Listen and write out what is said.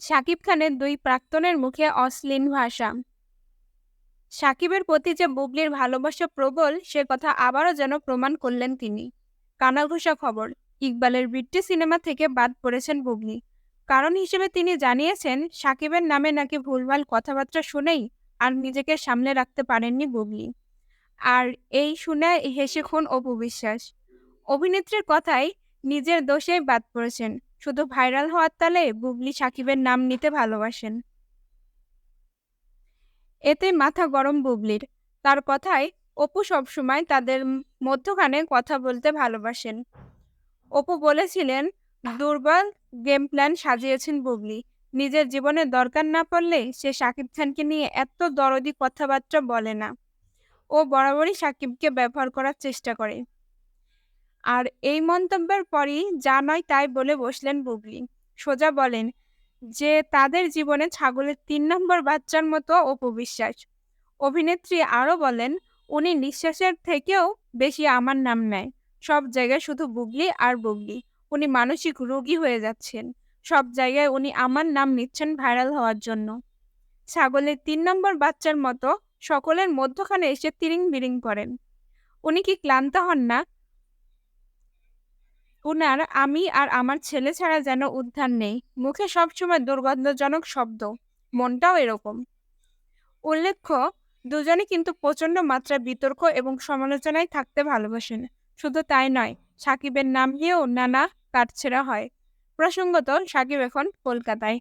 শাকিব খানের দুই প্রাক্তনের মুখে অশ্লীল ভাষা। সাকিবের প্রতি যে বুবলির ভালোবাসা প্রবল, সে কথা আবারও যেন প্রমাণ করলেন তিনি। কানাঘুষা খবর, ইকবালের বৃত্তি সিনেমা থেকে বাদ পড়েছেন বুবলি। কারণ হিসেবে তিনি জানিয়েছেন, সাকিবের নামে নাকি ভুলভাল কথাবার্তা শুনেই আর নিজেকে সামলে রাখতে পারেননি বুবলি। আর এই শুনে হেসে খুন অপু বিশ্বাস। অভিনেত্রীর কথায় নিজের দোষেই বাদ পড়েছেন। শুধু ভাইরাল হওয়ার তালে বুবলি সাকিবের নাম নিতে ভালোবাসেন। এতে মাথা গরম বুবলির। তার কথায় অপু সবসময় তাদের মধ্যখানে কথা বলতে ভালোবাসেন। অপু বলেছিলেন, দুর্বল গেম প্ল্যান সাজিয়েছেন বুবলি। নিজের জীবনে দরকার না পড়লে সে শাকিব খানকে নিয়ে এত দরদি কথাবার্তা বলে না। ও বরাবরই সাকিবকে ব্যবহার করার চেষ্টা করে। আর এই মন্তব্যের পরই যা নয় তাই বলে বসলেন বুবলি। সোজা বলেন, যে তাদের জীবনে ছাগলের তিন নম্বর বাচ্চার মতো অপবিশ্বাস। অভিনেত্রী আরও বলেন, উনি নিঃশ্বাসের থেকেও বেশি আমার নাম নেয়। সব জায়গায় শুধু বুগলি আর বুগলি উনি মানসিক রোগী হয়ে যাচ্ছেন। সব জায়গায় উনি আমার নাম নিচ্ছেন ভাইরাল হওয়ার জন্য। ছাগলের তিন নম্বর বাচ্চার মতো সকলের মধ্যখানে এসে তিরিং বিরিং করেন। উনি কি ক্লান্ত হন না? উনার আমি আর আমার ছেলে ছাড়া যেন উদ্ধার নেই। মুখে সবসময় দুর্গন্ধজনক শব্দ। মনটাও এরকম। উল্লেখ্য দুজনে কিন্তু প্রচণ্ড মাত্রায় বিতর্ক এবং সমালোচনায় থাকতে ভালোবাসেন। শুধু তাই নয়, সাকিবের নাম নিয়েও নানা কাটছেড়া হয়। প্রসঙ্গত, সাকিব এখন কলকাতায়।